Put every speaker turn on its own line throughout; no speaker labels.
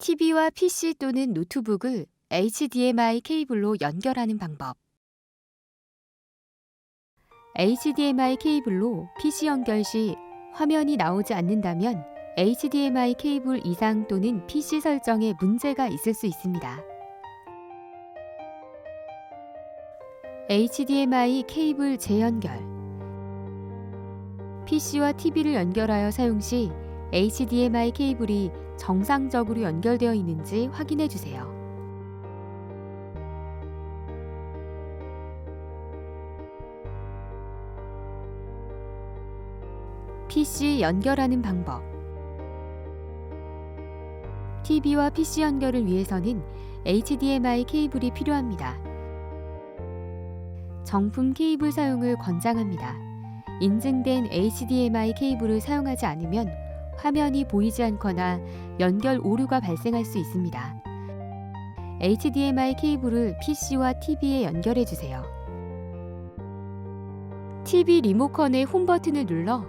TV와 PC 또는 노트북을 HDMI 케이블로 연결하는 방법. HDMI 케이블로 PC 연결 시 화면이 나오지 않는다면 HDMI 케이블 이상 또는 PC 설정에 문제가 있을 수 있습니다. HDMI 케이블 재연결 PC와 TV를 연결하여 사용 시 HDMI 케이블이 정상적으로 연결되어 있는지 확인해 주세요. PC 연결하는 방법 TV와 PC 연결을 위해서는 HDMI 케이블이 필요합니다. 정품 케이블 사용을 권장합니다. 인증된 HDMI 케이블을 사용하지 않으면 화면이 보이지 않거나 연결 오류가 발생할 수 있습니다. HDMI 케이블을 PC와 TV에 연결해 주세요. TV 리모컨의 홈 버튼을 눌러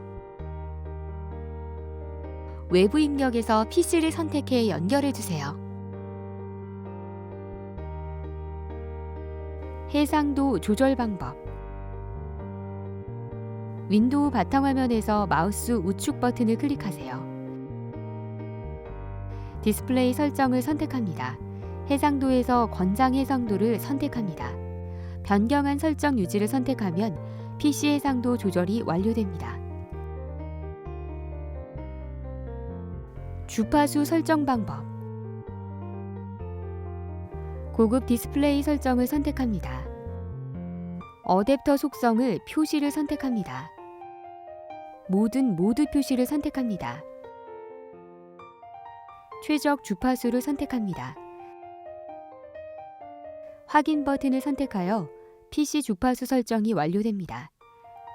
외부 입력에서 PC를 선택해 연결해 주세요. 해상도 조절 방법 윈도우 바탕화면에서 마우스 우측 버튼을 클릭하세요. 디스플레이 설정을 선택합니다. 해상도에서 권장 해상도를 선택합니다. 변경한 설정 유지를 선택하면 PC 해상도 조절이 완료됩니다. 주파수 설정 방법 고급 디스플레이 설정을 선택합니다. 어댑터 속성을 표시를 선택합니다. 모든 모드 표시를 선택합니다. 최적 주파수를 선택합니다. 확인 버튼을 선택하여 PC 주파수 설정이 완료됩니다.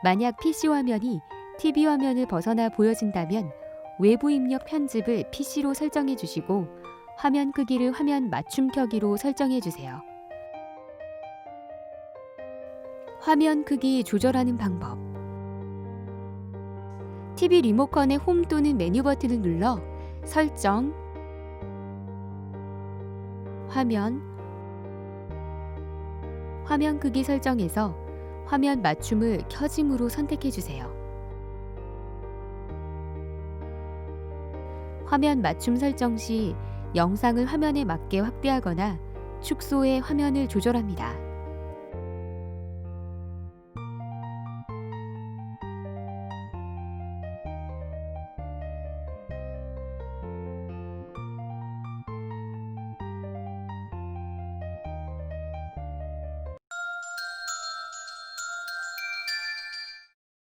만약 PC 화면이 TV 화면을 벗어나 보여진다면 외부 입력 편집을 PC로 설정해 주시고 화면 크기를 화면 맞춤 켜기로 설정해 주세요. 화면 크기 조절하는 방법 TV 리모컨의 홈 또는 메뉴 버튼을 눌러 설정, 화면, 화면 크기 설정에서 화면 맞춤을 켜짐으로 선택해 주세요. 화면 맞춤 설정 시 영상을 화면에 맞게 확대하거나 축소해 화면을 조절합니다.